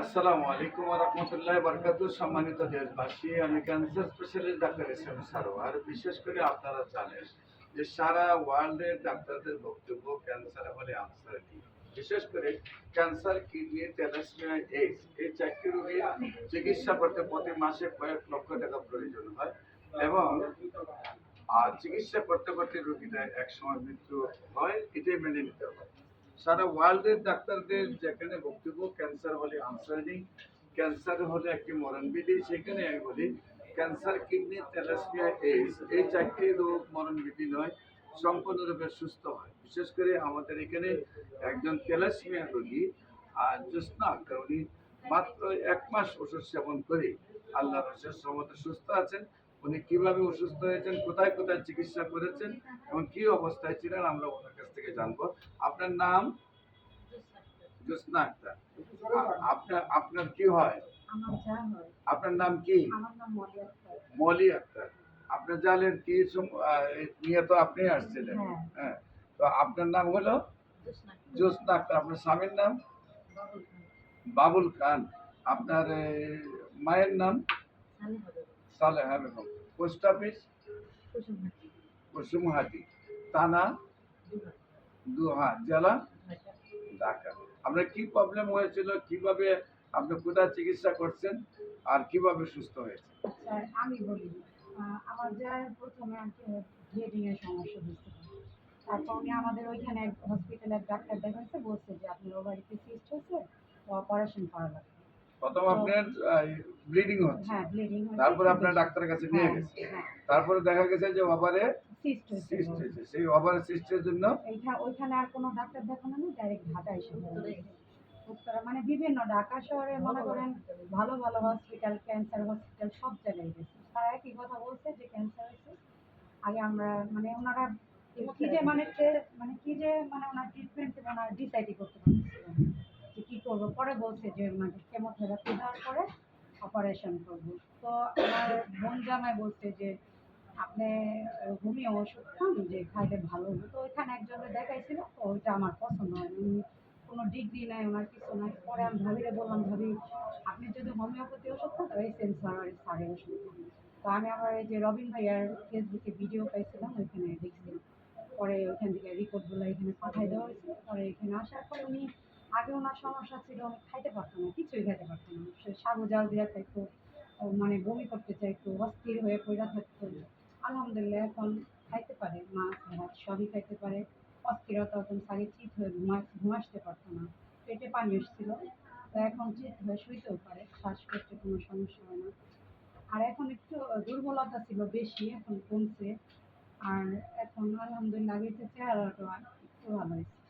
আসসালামু আলাইকুম রহমতুল্লাহ বরকাত সম্মানিত দেশবাসী, আমি cancer specialist doctor S M Sarwar. বিশেষ করে আপনারা জানেন যে সারা ওয়ার্ল্ডের ডাক্তারদের বক্তব্য ক্যান্সার হলে আনসার কি? বিশেষ করে ক্যান্সার, কিডনি তেলাসমিয়া এইডস। এই চারটি রোগী চিকিৎসা করতে প্রতি মাসে কয়েক লক্ষ টাকা প্রয়োজন হয় এবং আর চিকিৎসা করতে করতে রোগীটা একসময় মৃত্যু হয়, এটাই মেনে নিতে হবে। সারা ওয়ার্ল্ডের ডাক্তারদের যেখানে বক্তব্য ক্যান্সার হলে আনসার ক্যান্সার হলে একটি মরণবিধি সেখানে আমি বলি ক্যান্সার কিডনি তেলাসমিয়া এইডস এই চারটি রোগ মরণবিধি নয়, সম্পূর্ণরূপে সুস্থ হয়। বিশেষ করে আমাদের এখানে একজন তেলাসমিয়া রোগী, আর জ্যোৎস্না উনি মাত্র এক মাস ওষুধ সেবন করে আল্লাহ রসের সমতে সুস্থ আছেন। উনি কীভাবে অসুস্থ হয়েছেন, কোথায় কোথায় চিকিৎসা করেছেন এবং কি অবস্থায় ছিলেন, আমরা ওনার কাছ থেকে জানব। আপনার নাম? জ্যোৎস্না আক্তার। আপনার আপনার কি হয়? আপনার নাম কি? মলি আক্তার। আপনার জালের কি নিয়ে তো আপনি আসছিলেন। হ্যাঁ। হ্যাঁ। তো আপনার নাম হলো? জ্যোৎস্না আক্তার। আপনার স্বামীর নাম? বাবুল খান। আপনার মায়ের নাম? Saleha Begum post office? Kusumhati. থানা? দুহা জেলা? ঢাকা। আপনার কি প্রবলেম হয়েছিল? কীভাবে আপনি কোথায় চিকিৎসা করছেন? আর কীভাবে সুস্থ হয়েছে আমি বলি আমার যা প্রথমে ব্লিডিং এর সমস্যা বুঝতে তারপর উনি আমাদের ওইখানে হসপিটালের ডাক্তার দেখাচ্ছে বলছে যে আপনার ওভারিতে সিস্ট হয়েছে অপারেশন করা লাগবে। প্রথম আপনার ব্লিডিং হচ্ছে। হ্যাঁ তারপরে আপনার ডাক্তারের কাছে নিয়ে গেছে। হ্যাঁ। তারপরে দেখা গেছে যে ওভারে সিস্ট হয়েছে। সেই ওভারে সিস্টের জন্য ওইখানে আর কোনো ডাক্তার দেখানো নেই ডাইরেক্ট ঢাকা এসে উত্তরা। মানে বিভিন্ন ঢাকা শহরে মনে করেন ভালো। ভালো হসপিটাল ক্যান্সার হসপিটাল সব জায়গায় গেছে। তারা একই কথা বলছে যে ক্যান্সার হয়েছে। আগে আমরা মানে ওনারা কি যে মানে মানে কি যে মানে ওনার ট্রিটমেন্ট ওনারা ডিসাইডই করতে যে কী করব? পরে বলছে যে মানে কেমোথেরাপি দেওয়ার পরে অপারেশন করব। তো আমার বোন জামাই বলছে যে, আপনি ঘুমিয়ে ওষুধ খান, যে খাইলে ভালো হবে। তো ওইখানে একজনে দেখাইছিল, তো ওইটা আমার পছন্দ হয় উনি কোনো ডিগ্রি নাই, ওনার কিছু নাই। পরে আমি ভাবিরে বললাম, ভাবি, আপনি যদি হোমিওপ্যাথি ওষুধ খান, তাহলে সেন্সার সারে ওষুধ খান। তো আমি আবার এই যে রবিন ভাইয়ার ফেসবুকে ভিডিও পাইছিলাম, ওইখানে দেখছিলাম। পরে ওইখান থেকে রিপোর্টগুলো এখানে পাঠাই দেওয়া হয়েছে। পরে এখানে আসার পরে উনি আগে ওনার সমস্যা ছিল, খাইতে পারতো না, কিছুই খাইতে পারতো না। সে সাগু জাল দিয়ে খাইতো মানে বমি করতে চাইতো, অস্থির হয়ে পড়া থাকতো। আলহামদুলিল্লাহ, এখন খাইতে পারে, মাছ ভাত সবই খাইতে পারে। অস্থিরতা এখন সাগে চিত হয়ে ঘুমা ঘুমাসতে পারতো না। পেটে পানি এসেছিল, তো এখন চিত হয়ে শুইতেও পারে শ্বাসকষ্টে কোনো সমস্যা হয় না। আর এখন একটু দুর্বলতা ছিল বেশি, এখন কমছে। আর এখন আলহামদুলিল্লাহ চেয়ে চেহারাটা একটু ভালো হয়েছে।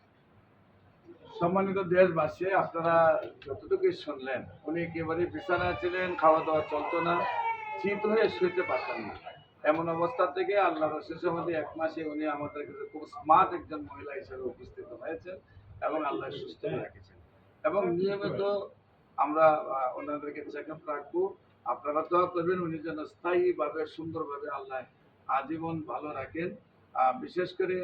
সম্মানিত দেশবাসী, আপনারা যতটুকু শুনলেন, উনি একেবারে বিছানায় ছিলেন খাওয়া দাওয়া চলতো না, শীত হয়ে শুইতে পারতেন না। এমন অবস্থা থেকে আল্লাহ রসুলের মধ্যে এক মাসে উনি আমাদের কাছে খুব স্মার্ট একজন মহিলা হিসেবে উপস্থিত হয়েছেন এবং আল্লাহ সুস্থ রেখেছেন। এবং নিয়মিত আমরা ওনাদেরকে চেক আপ রাখব। আপনারা দোয়া করবেন, উনি যেন স্থায়ীভাবে, সুন্দরভাবে আল্লাহ আজীবন ভালো রাখেন। বিশেষ করে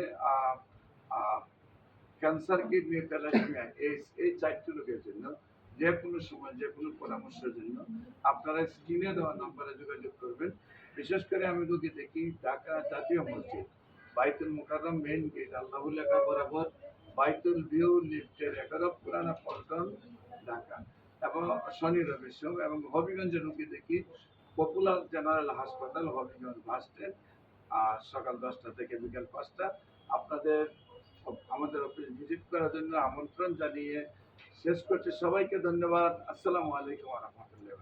ক্যান্সার, কিডনি থ্যালাসেমিয়া এই এই চারটি রোগের জন্য, যে কোনো সময়, যে কোনো পরামর্শের জন্য আপনারা স্ক্রিনে দেওয়া নম্বরে যোগাযোগ করবেন। বিশেষ করে আমি রোগী দেখি, ঢাকা জাতীয় মসজিদ, বাইতুল মুকাররম মেইন গেট আল্লাহ লেখা বরাবর, বাইতুল ভিউ লিফটের এগারো পুরানা পল্টন, ঢাকা। এবং শনি রবি এবং হবিগঞ্জের রুগী দেখি পপুলার জেনারেল হাসপাতাল হবিগঞ্জ বাস স্ট্যান্ড আর সকাল দশটা থেকে বিকাল পাঁচটা। আপনাদের আমাদের অফিস ভিজিট করার জন্য আমন্ত্রণ জানিয়ে শেষ করছি। সবাইকে ধন্যবাদ। আসসালামু আলাইকুম রহমতুল্লাহ